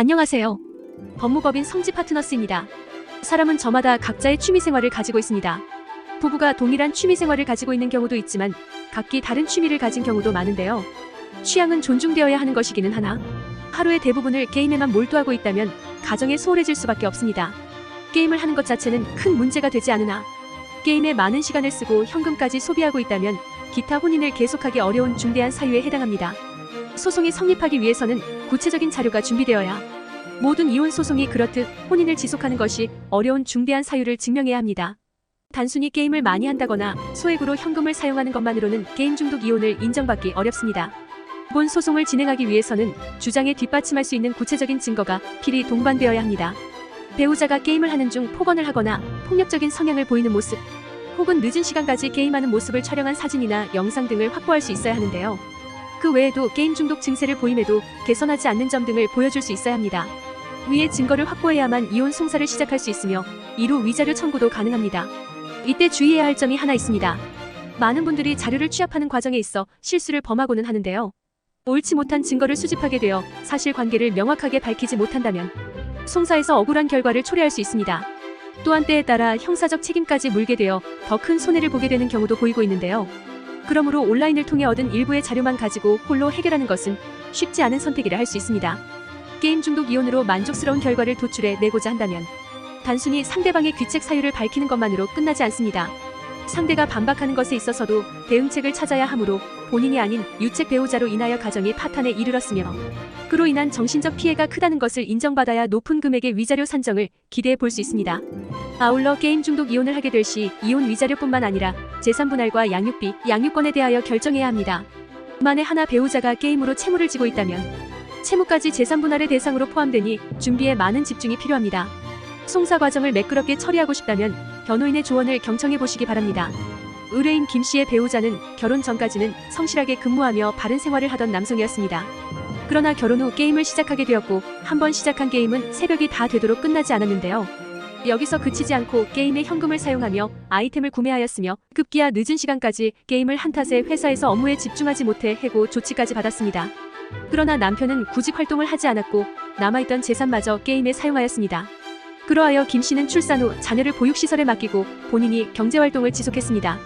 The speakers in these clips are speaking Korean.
안녕하세요. 법무법인 성지 파트너스입니다. 사람은 저마다 각자의 취미 생활을 가지고 있습니다. 부부가 동일한 취미 생활을 가지고 있는 경우도 있지만 각기 다른 취미를 가진 경우도 많은데요. 취향은 존중되어야 하는 것이기는 하나 하루의 대부분을 게임에만 몰두하고 있다면 가정에 소홀해질 수밖에 없습니다. 게임을 하는 것 자체는 큰 문제가 되지 않으나 게임에 많은 시간을 쓰고 현금까지 소비하고 있다면 기타 혼인을 계속하기 어려운 중대한 사유에 해당합니다. 소송이 성립하기 위해서는 구체적인 자료가 준비되어야 모든 이혼 소송이 그렇듯 혼인을 지속하는 것이 어려운 중대한 사유를 증명해야 합니다. 단순히 게임을 많이 한다거나 소액으로 현금을 사용하는 것만으로는 게임 중독 이혼을 인정받기 어렵습니다. 본 소송을 진행하기 위해서는 주장에 뒷받침할 수 있는 구체적인 증거가 필히 동반되어야 합니다. 배우자가 게임을 하는 중 폭언을 하거나 폭력적인 성향을 보이는 모습, 혹은 늦은 시간까지 게임하는 모습을 촬영한 사진이나 영상 등을 확보할 수 있어야 하는데요. 그 외에도 게임 중독 증세를 보임에도 개선하지 않는 점 등을 보여줄 수 있어야 합니다. 위의 증거를 확보해야만 이혼 송사를 시작할 수 있으며 이로 위자료 청구도 가능합니다. 이때 주의해야 할 점이 하나 있습니다. 많은 분들이 자료를 취합하는 과정에 있어 실수를 범하고는 하는데요. 옳지 못한 증거를 수집하게 되어 사실관계를 명확하게 밝히지 못한다면 송사에서 억울한 결과를 초래할 수 있습니다. 또한 때에 따라 형사적 책임까지 물게 되어 더 큰 손해를 보게 되는 경우도 보이고 있는데요. 그러므로 온라인을 통해 얻은 일부의 자료만 가지고 홀로 해결하는 것은 쉽지 않은 선택이라 할 수 있습니다. 게임 중독 이혼으로 만족스러운 결과를 도출해 내고자 한다면 단순히 상대방의 귀책 사유를 밝히는 것만으로 끝나지 않습니다. 상대가 반박하는 것에 있어서도 대응책을 찾아야 하므로 본인이 아닌 유책 배우자로 인하여 가정이 파탄에 이르렀으며 그로 인한 정신적 피해가 크다는 것을 인정받아야 높은 금액의 위자료 산정을 기대해 볼 수 있습니다. 아울러 게임 중독 이혼을 하게 될 시 이혼 위자료뿐만 아니라 재산 분할과 양육비, 양육권에 대하여 결정해야 합니다. 만에 하나 배우자가 게임으로 채무를 지고 있다면 채무까지 재산 분할의 대상으로 포함되니 준비에 많은 집중이 필요합니다. 송사 과정을 매끄럽게 처리하고 싶다면 변호인의 조언을 경청해 보시기 바랍니다. 의뢰인 김 씨의 배우자는 결혼 전까지는 성실하게 근무하며 바른 생활을 하던 남성이었습니다. 그러나 결혼 후 게임을 시작하게 되었고 한 번 시작한 게임은 새벽이 다 되도록 끝나지 않았는데요. 여기서 그치지 않고 게임에 현금을 사용하며 아이템을 구매하였으며 급기야 늦은 시간까지 게임을 한 탓에 회사에서 업무에 집중하지 못해 해고 조치까지 받았습니다. 그러나 남편은 구직 활동을 하지 않았고 남아있던 재산마저 게임에 사용하였습니다. 그러하여 김 씨는 출산 후 자녀를 보육시설에 맡기고 본인이 경제활동을 지속했습니다.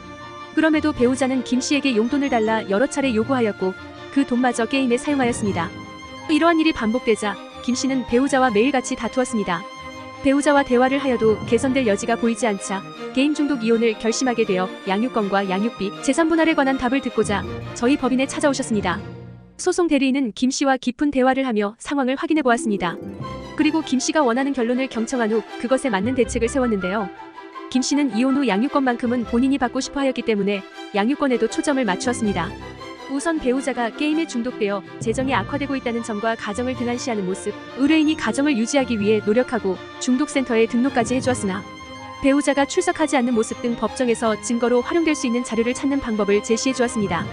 그럼에도 배우자는 김 씨에게 용돈을 달라 여러 차례 요구하였고 그 돈마저 게임에 사용하였습니다. 이러한 일이 반복되자 김 씨는 배우자와 매일같이 다투었습니다. 배우자와 대화를 하여도 개선될 여지가 보이지 않자 게임 중독 이혼을 결심하게 되어 양육권과 양육비, 재산 분할에 관한 답을 듣고자 저희 법인에 찾아오셨습니다. 소송 대리인은 김 씨와 깊은 대화를 하며 상황을 확인해 보았습니다. 그리고 김 씨가 원하는 결론을 경청한 후 그것에 맞는 대책을 세웠는데요. 김 씨는 이혼 후 양육권만큼은 본인이 받고 싶어 하였기 때문에 양육권에도 초점을 맞추었습니다. 우선 배우자가 게임에 중독되어 재정이 악화되고 있다는 점과 가정을 등한시하는 모습, 의뢰인이 가정을 유지하기 위해 노력하고 중독센터에 등록까지 해주었으나 배우자가 출석하지 않는 모습 등 법정에서 증거로 활용될 수 있는 자료를 찾는 방법을 제시해 주었습니다.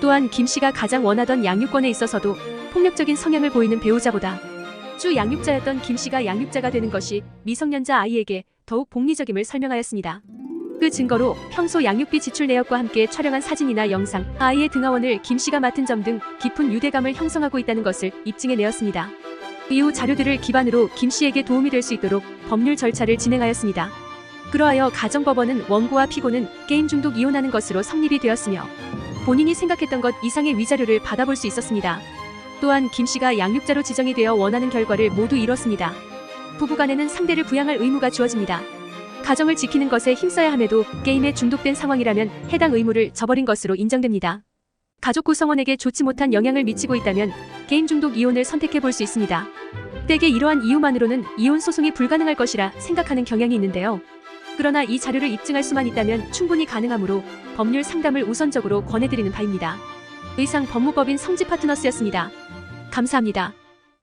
또한 김 씨가 가장 원하던 양육권에 있어서도 폭력적인 성향을 보이는 배우자보다 주 양육자였던 김 씨가 양육자가 되는 것이 미성년자 아이에게 더욱 복리적임을 설명하였습니다. 그 증거로 평소 양육비 지출 내역과 함께 촬영한 사진이나 영상, 아이의 등하원을 김 씨가 맡은 점 등 깊은 유대감을 형성하고 있다는 것을 입증해 내었습니다. 이후 자료들을 기반으로 김 씨에게 도움이 될 수 있도록 법률 절차를 진행하였습니다. 그러하여 가정법원은 원고와 피고는 게임 중독 이혼하는 것으로 성립이 되었으며 본인이 생각했던 것 이상의 위자료를 받아볼 수 있었습니다. 또한 김 씨가 양육자로 지정이 되어 원하는 결과를 모두 이뤘습니다. 부부간에는 상대를 부양할 의무가 주어집니다. 가정을 지키는 것에 힘써야 함에도 게임에 중독된 상황이라면 해당 의무를 저버린 것으로 인정됩니다. 가족 구성원에게 좋지 못한 영향을 미치고 있다면 게임 중독 이혼을 선택해 볼 수 있습니다. 때게 이러한 이유만으로는 이혼 소송이 불가능할 것이라 생각하는 경향이 있는데요. 그러나 이 자료를 입증할 수만 있다면 충분히 가능하므로 법률 상담을 우선적으로 권해드리는 바입니다. 의상 법무법인 성지 파트너스였습니다. 감사합니다.